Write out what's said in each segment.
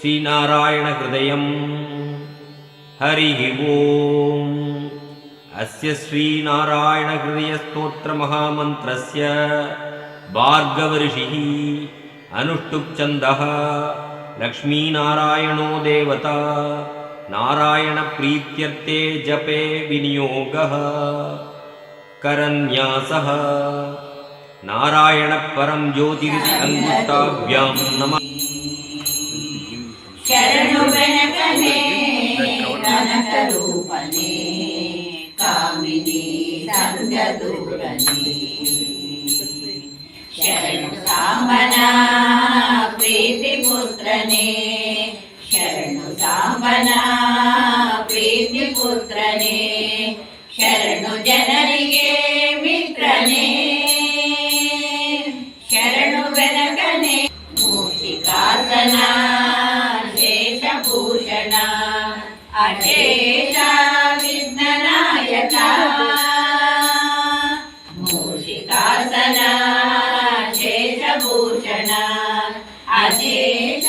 श्रीनारायणहृदयम्। हरिः ॐ अस्य श्रीनारायणहृदयस्तोत्रमहामन्त्रस्य भार्गवऋषिः अनुष्टुप्छन्दः लक्ष्मीनारायणो देवता। नारायणप्रीत्यर्थे जपे विनियोगः। करन्यासः नारायणपरं ज्योतिरङ्गुष्टाभ्यां नमः शरणुगणकने कनकरूपने कामिने सङ्गदूरने शरणुसाम्बना प्रीतिपुत्रने शरणुसाम्बना प्रीतिपुत्रने అశేష విఘ్ననాయక మూషికాసన శేషభూషణ అశేష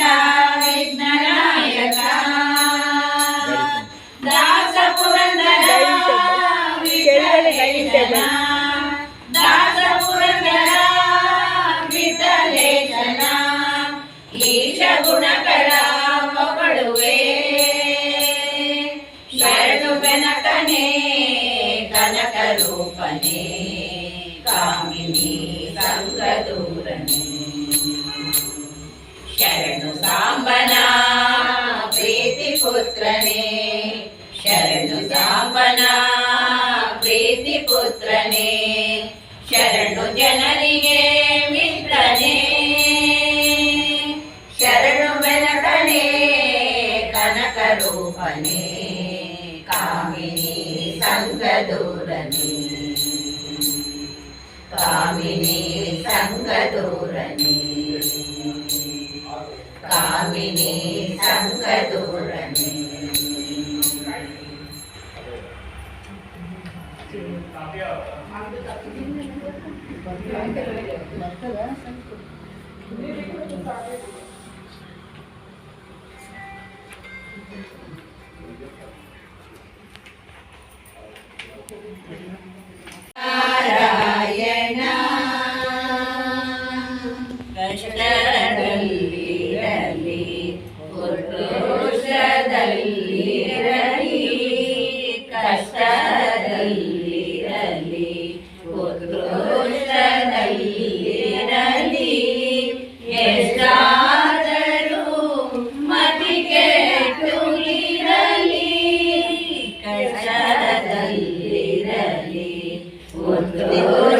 కనక రూపనే కామిని సంగదూరని శరణు సాంబన ప్రీతి పుత్రనే శరణు సాంబన ప్రీతి పుత్రనే శరణు జనರಿಗೆ మిత్రనే. శరణు వెనకనే కనక రూపనే కామిని సంగదూరని കാമിനി സംഗദൂരനെ കാമിനി സംഗദൂരനെ Thank you. ಕ್ಷಣದಲ್ಲಿರಲಿ ಪುರುಷದಲ್ಲಿರಲಿ ಕಷ್ಟದಲ್ಲಿರಲಿ ಪುರುಷದಲ್ಲಿರಲಿ ಎಷ್ಟಾದರೂ ಮತಿಗೆ ತುರಿರಲಿ ಕಷ್ಟದಲ್ಲಿರಲಿ ಪುರುಷ